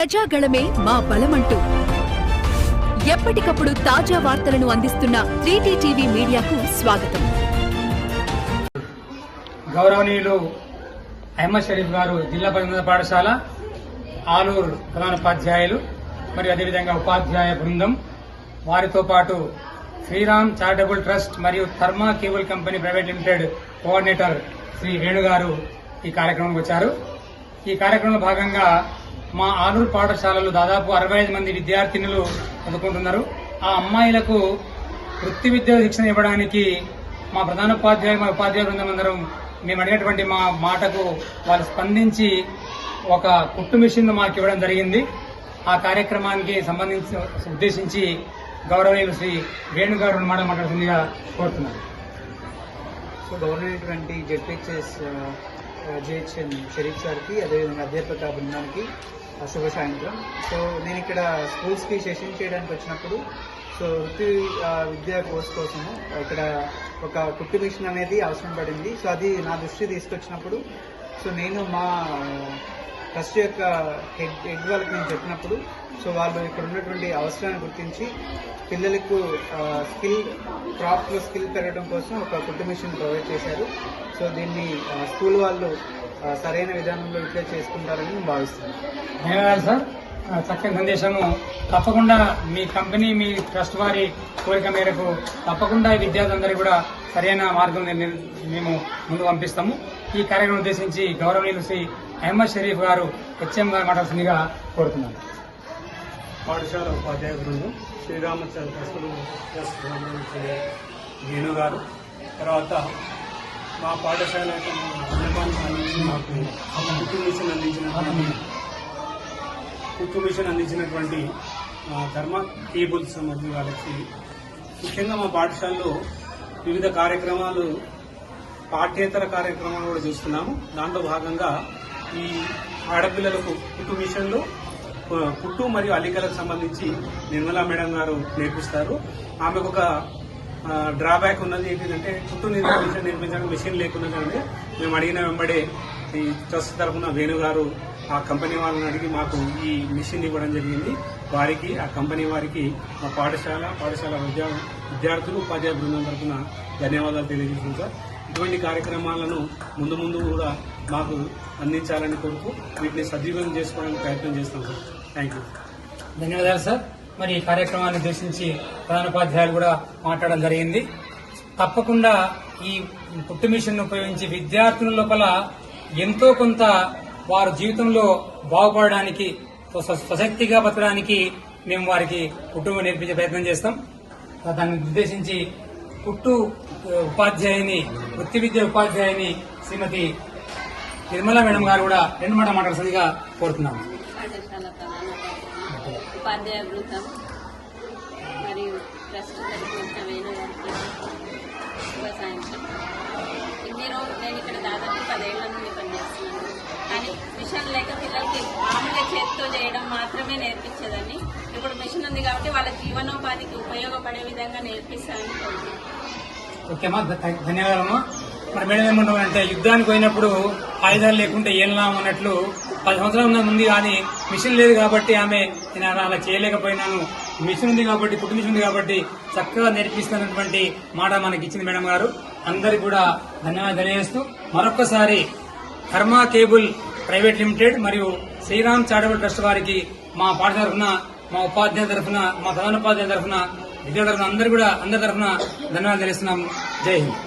ప్రజాగళమే మా బలమంటూ. ఎప్పటికప్పుడు తాజా వార్తలను అందిస్తున్న త్రీటీ టీవీ మీడియాకు స్వాగతం. గౌరవనీయులు అహ్మద్ షరీఫ్ గారు జిల్లా పరిషత్ పాఠశాల ఆలూరు ప్రధానోపాధ్యాయులు మరియు అదేవిధంగా ఉపాధ్యాయ బృందం. వారితో పాటు శ్రీరామ్ చారిటబుల్ ట్రస్ట్ మరియు Therma cable company private limited coordinator Shri Venu గారు ఈ కార్యక్రమంకి వచ్చారు. ఈ కార్యక్రమంలో భాగంగా మా ఆలూరు పాఠశాలలో దాదాపు అరవై ఐదు మంది విద్యార్థినులు చదువుకుంటున్నారు. ఆ అమ్మాయిలకు వృత్తి విద్య శిక్షణ ఇవ్వడానికి మా ప్రధానోపాధ్యాయులు మా ఉపాధ్యాయ బృందం అందరం మేము అడిగినటువంటి మా మాటకు వాళ్ళు స్పందించి ఒక కుట్టు మిషన్ మాకు ఇవ్వడం జరిగింది. ఆ కార్యక్రమానికి సంబంధించి ఉద్దేశించి గౌరవనీయులు శ్రీ వేణుగారు మాట మాట్లాడుతుందిగా కోరుతున్నాను. So government ZPHS GHM Sharif సార్కి అదేవిధంగా అధ్యాపక బృందానికి శుభ సాయంత్రం. సో నేను ఇక్కడ స్కూల్స్కి సెషన్ చేయడానికి వచ్చినప్పుడు సో వృత్తి విద్యా కోర్స్ కోసము ఇక్కడ ఒక కుట్టు మిషన్ అనేది అవసరం పడింది. సో అది నా దృష్టి తీసుకొచ్చినప్పుడు సో నేను మా ట్రస్ట్ యొక్క హెడ్ హెడ్ వాళ్ళకి నేను చెప్పినప్పుడు సో వాళ్ళు ఇక్కడ ఉన్నటువంటి అవసరాన్ని గుర్తించి పిల్లలకు స్కిల్ క్రాఫ్ట్లో స్కిల్ పెరగడం కోసం ఒక ఫుడ్ మిషన్ ప్రొవైడ్ చేశారు. సో దీన్ని స్కూల్ వాళ్ళు సరైన విధానంలో యూటిలైజ్ చేసుకుంటారని నేను భావిస్తున్నాను. ధన్యవాదాలు సార్? చక్కని సందేశము. తప్పకుండా మీ కంపెనీ మీ ట్రస్ట్ వారి కోరిక మేరకు తప్పకుండా విద్యార్థులందరూ కూడా సరైన మార్గం మేము ముందు పంపిస్తాము. ఈ కార్యక్రమం ఉద్దేశించి గౌరవనీయులు శ్రీ అహ్మద్ షరీఫ్ గారు హెచ్ఎం గారు మాట్లాడుతుందిగా కోరుతున్నాను. పాఠశాల ఉపాధ్యాయ బృందం శ్రీరామచంద్ర ట్రస్టులు వేణు గారు. తర్వాత మా పాఠశాల యొక్క మాకు కుక్కు మిషన్ అందించినటువంటి ధర్మ కేబుల్స్ మరియు వాళ్ళకి ముఖ్యంగా మా పాఠశాలలో వివిధ కార్యక్రమాలు పాఠ్యేతర కార్యక్రమాలు కూడా చూస్తున్నాము. దాంట్లో భాగంగా ఈ ఆడపిల్లలకు కుట్టు మిషన్లు కుట్టు మరియు అల్లికలకు సంబంధించి నిర్మలా మేడం గారు నేర్పిస్తారు. ఆమెకు ఒక డ్రాబ్యాక్ ఉన్నది. ఏంటంటే కుట్టు నిర్మించడం నిర్మించడానికి మిషన్ లేకున్నా కానీ మేము అడిగిన వెంబడే ఈ ట్రస్ట్ తరఫున వేణు గారు ఆ కంపెనీ వాళ్ళని అడిగి మాకు ఈ మిషన్ ఇవ్వడం జరిగింది. వారికి ఆ కంపెనీ వారికి మా పాఠశాల పాఠశాల విద్యా విద్యార్థులు ఉపాధ్యాయ బృందం తరఫున ధన్యవాదాలు తెలియజేస్తున్నాం సార్. ఇటువంటి కార్యక్రమాలను ముందు ముందు కూడా మాకు అందించాలని కోరుతూ వీటిని సద్వినియోగం చేసుకోవడానికి ప్రయత్నం చేస్తాం సార్. థ్యాంక్ యూ ధన్యవాదాలు సార్. మరి ఈ కార్యక్రమాన్ని ఉద్దేశించి ప్రధానోపాధ్యాయులు కూడా మాట్లాడడం జరిగింది. తప్పకుండా ఈ పుట్టు మిషన్ ఉపయోగించి విద్యార్థుల లోపల ఎంతో కొంత వారు జీవితంలో బాగుపడడానికి స్వ- స్వశక్తిగా బతకడానికి మేము వారికి కుటుంబం నేర్పించే ప్రయత్నం చేస్తాం. దాన్ని ఉద్దేశించి కుట్టు ఉపాధ్యాయుని వృత్తి విద్య ఉపాధ్యాయుని శ్రీమతి నిర్మలా మేడం గారు కూడా రెండు మాట మాట్లాడుతుందిగా కోరుతున్నాము ఉపాధ్యాయ బృందం మరియు ట్రస్ట్ ఇప్పుడు కాబట్టి వాళ్ళ జీవనోపాధికి ఉపయోగపడే విధంగా నేర్పిస్తాను ఓకేమ్మా ధన్యవాదమ్మా మరి మేడం ఏమంటామంటే యుద్ధానికి పోయినప్పుడు ఆయుధాలు లేకుంటే ఏం లాభం అన్నట్లు పది సంవత్సరాల ముందు ఉంది కానీ మిషన్ లేదు కాబట్టి ఆమె నేను అలా అలా చేయలేకపోయినాను. మిషన్ ఉంది కాబట్టి కుటుంబ మిషన్ ఉంది కాబట్టి చక్కగా నేర్పిస్తున్నటువంటి మాట మనకి ఇచ్చింది మేడం గారు. అందరికి కూడా ధన్యవాదాలు తెలియజేస్తూ మరొకసారి కర్మా కేబుల్ ప్రైవేట్ లిమిటెడ్ మరియు శ్రీరామ్ చారిటబుల్ ట్రస్ట్ వారికి మా పాఠశాల తరఫున మా ఉపాధ్యాయ తరఫున మా ప్రధానోపాధ్యాయ తరఫున విద్యార్థుల తరఫున అందరు కూడా అందరి తరఫున ధన్యవాదాలు తెలుస్తున్నాము జై హింద్.